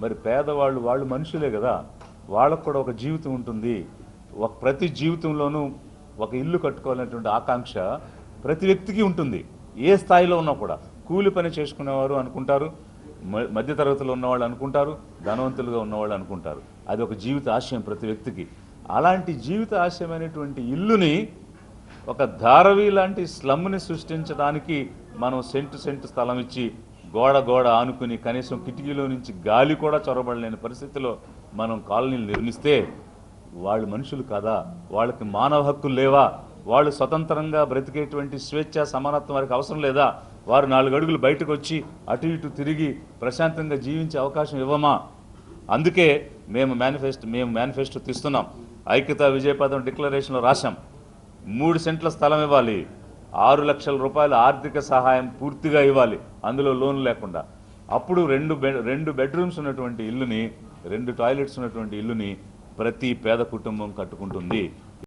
మరి పేదవాళ్ళు వాళ్ళు మనుషులే కదా వాళ్ళకు కూడా ఒక జీవితం ఉంటుంది. ఒక ప్రతి జీవితంలోనూ ఒక ఇల్లు కట్టుకోవాలనేటువంటి ఆకాంక్ష ప్రతి వ్యక్తికి ఉంటుంది. ఏ స్థాయిలో ఉన్నా కూడా. కూలి పని చేసుకునేవారు అనుకుంటారు మ- మధ్యతరగతిలో ఉన్నవాళ్ళు అనుకుంటారు ధనవంతులుగా ఉన్నవాళ్ళు అనుకుంటారు. అది ఒక జీవిత ఆశయం ప్రతి వ్యక్తికి. అలాంటి జీవిత ఆశయమైనటువంటి ఇల్లుని ఒక ధారవి లాంటి స్లమ్ని సృష్టించడానికి మనం సెంటు సెంటు స్థలం ఇచ్చి గోడ గోడ ఆనుకుని కనీసం కిటికీలో నుంచి గాలి కూడా చొరబడలేని పరిస్థితిలో మనం కాలనీలు నిర్మిస్తే వాళ్ళు మనుషులు కదా? వాళ్ళకి మానవ హక్కులు లేవా? వాళ్ళు స్వతంత్రంగా బ్రతికేటువంటి స్వేచ్ఛ సమానత్వం వారికి అవసరం లేదా? వారు నాలుగు అడుగులు బయటకు వచ్చి అటు ఇటు తిరిగి ప్రశాంతంగా జీవించే అవకాశం ఇవ్వమా? అందుకే మేము మేనిఫెస్టో మేము మేనిఫెస్టో తీస్తున్నాం. ఐక్యతా విజయపదం డిక్లరేషన్లో రాశాం. మూడు సెంట్ల స్థలం ఇవ్వాలి. ఆరు లక్షల రూపాయల ఆర్థిక సహాయం పూర్తిగా ఇవ్వాలి. అందులో లోన్ లేకుండా. అప్పుడు రెండు బెడ్ రెండు బెడ్రూమ్స్ ఉన్నటువంటి ఇల్లుని రెండు టాయిలెట్స్ ఉన్నటువంటి ఇల్లుని ప్రతి పేద కుటుంబం కట్టుకుంటుంది.